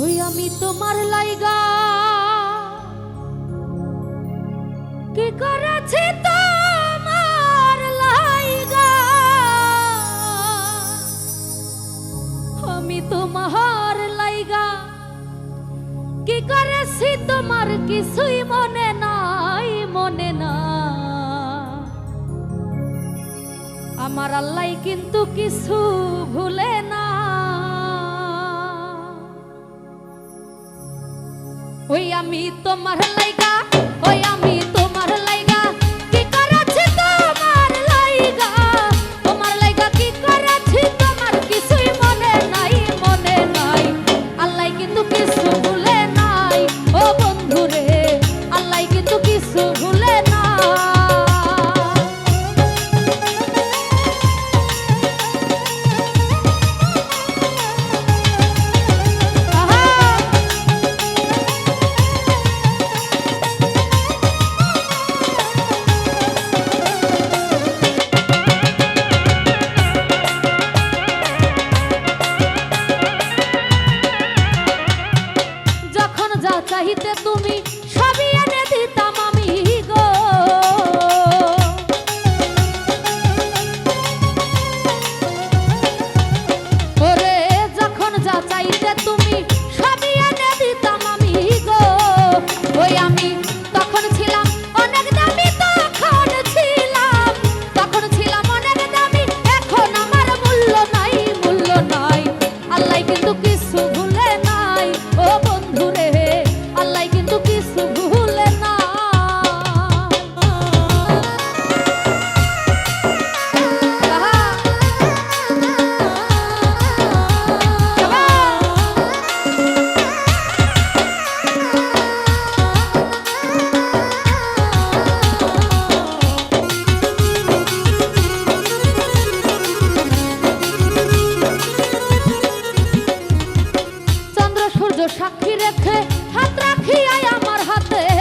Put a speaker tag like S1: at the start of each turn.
S1: ওই আমি তোমার লাইগা। কি করেছি তোমার লাইগা? আমি তোমার লাইগা। কি করেছি তোমার কিছুই মনে নাই, মনে না। আমার আল্লাহ কিন্তু কিছু ভুলে না। ওই আমি তোমার লাইগা, ওই আমি তোমার লাইগা। কি করেছি তোমার লাইগা? তোমার লাইগা কি করেছি তোমার? কিছুই মনে নাই মনে নাই। আল্লাহ কিন্তু কিছু ভুলে নাই। ও বন্ধু রে আল্লাহ কিন্তু কিছু চাহিতে তুমি সবই এনে দিতাম আমি গো। ওরে, যখন যা চাইতে তুমি সবই এনে দিতাম আমি গো। ওই আমি তখন ছিলাম অনেক দামি, তখন ছিলাম তখন ছিলাম অনেক দামি, এখন আমার মূল্য নাই। সূর্য সাক্ষী রেখে হাত রাখি আয় আমার হাতে।